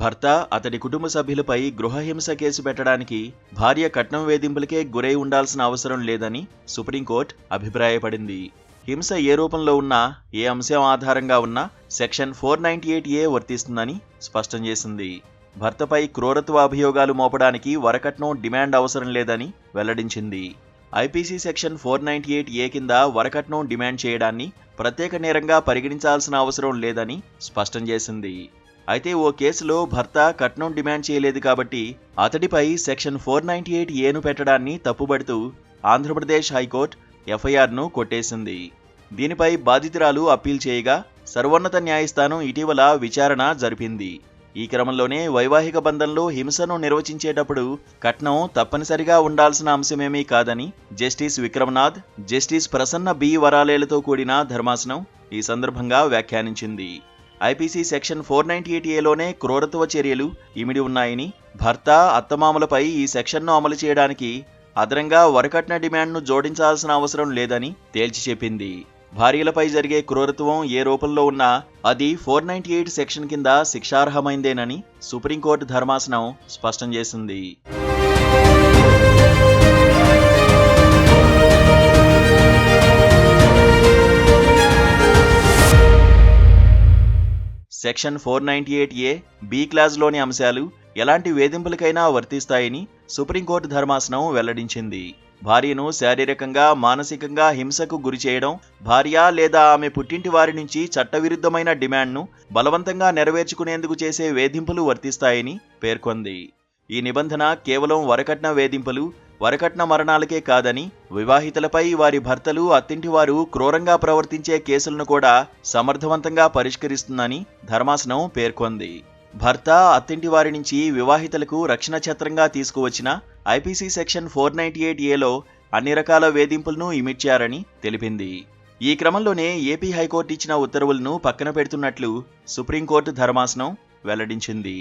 భర్త అతడి కుటుంబ సభ్యులపై గృహహింస కేసు పెట్టడానికి భార్య కట్నం వేధింపులకే గురై ఉండాల్సిన అవసరం లేదని సుప్రీంకోర్టు అభిప్రాయపడింది. హింస ఏ రూపంలో ఉన్నా ఏ అంశం ఆధారంగా ఉన్నా section four ninety eight A వర్తిస్తుందని స్పష్టం చేసింది. భర్తపై క్రూరత్వ అభియోగాలు మోపడానికి వరకట్నం డిమాండ్ అవసరం లేదని వెల్లడించింది. IPC section four ninety eight A కింద వరకట్నం డిమాండ్ చేయడాన్ని ప్రత్యేక నేరంగా పరిగణించాల్సిన అవసరం లేదని స్పష్టం చేసింది. అయితే ఓ కేసులో భర్త కట్నం డిమాండ్ చేయలేదు కాబట్టి అతడిపై సెక్షన్ ఫోర్ నైన్టీ ఎయిట్ ఏను పెట్టడాన్ని తప్పుబడుతూ ఆంధ్రప్రదేశ్ హైకోర్టు ఎఫ్ఐఆర్ను కొట్టేసింది. దీనిపై బాధితురాలు అప్పీల్ చేయగా సర్వోన్నత న్యాయస్థానం ఇటీవల విచారణ జరిపింది. ఈ క్రమంలోనే వైవాహిక బంధంలో హింసను నిర్వచించేటప్పుడు కట్నం తప్పనిసరిగా ఉండాల్సిన అంశమేమీ కాదని justice Vikram Nath justice Prasanna B వరాలేలతో కూడిన ధర్మాసనం ఈ సందర్భంగా వ్యాఖ్యానించింది. IPC section four ninety eight ఏలోనే క్రూరత్వ చర్యలు ఇమిడి ఉన్నాయని భర్త అత్తమామలపై ఈ సెక్షన్ను అమలు చేయడానికి అదనంగా వరకట్న డిమాండ్ను జోడించాల్సిన అవసరం లేదని తేల్చి చెప్పింది. భార్యలపై జరిగే క్రూరత్వం ఏ రూపంలో ఉన్నా అది ఫోర్ నైన్టీ ఎయిట్ సెక్షన్ కింద శిక్షార్హమైందేనని సుప్రీంకోర్టు ధర్మాసనం స్పష్టం చేసింది. Section four ninety eight A B క్లాజ్లోని అంశాలు ఎలాంటి వేధింపులకైనా వర్తిస్తాయని సుప్రీంకోర్టు ధర్మాసనం వెల్లడించింది. భార్యను శారీరకంగా మానసికంగా హింసకు గురి చేయడం భార్య లేదా ఆమె పుట్టింటి వారి నుంచి చట్టవిరుద్ధమైన డిమాండ్ను బలవంతంగా నెరవేర్చుకునేందుకు చేసే వేధింపులు వర్తిస్తాయని పేర్కొంది. ఈ నిబంధన కేవలం వరకట్న వేధింపులు వరకట్న మరణాలకే కాదని వివాహితులపై వారి భర్తలు అత్తింటివారు క్రూరంగా ప్రవర్తించే కేసులను కూడా సమర్థవంతంగా పరిష్కరిస్తుందని ధర్మాసనం పేర్కొంది. భర్త అత్తింటి వారి నుంచి వివాహితులకు రక్షణ ఛత్రంగా తీసుకువచ్చిన IPC section four ninety eight ఏలో అన్ని రకాల వేధింపులను ఇమిడ్చారని తెలిపింది. ఈ క్రమంలోనే ఏపీ హైకోర్టు ఇచ్చిన ఉత్తర్వులను పక్కన పెడుతున్నట్లు సుప్రీంకోర్టు ధర్మాసనం వెల్లడించింది.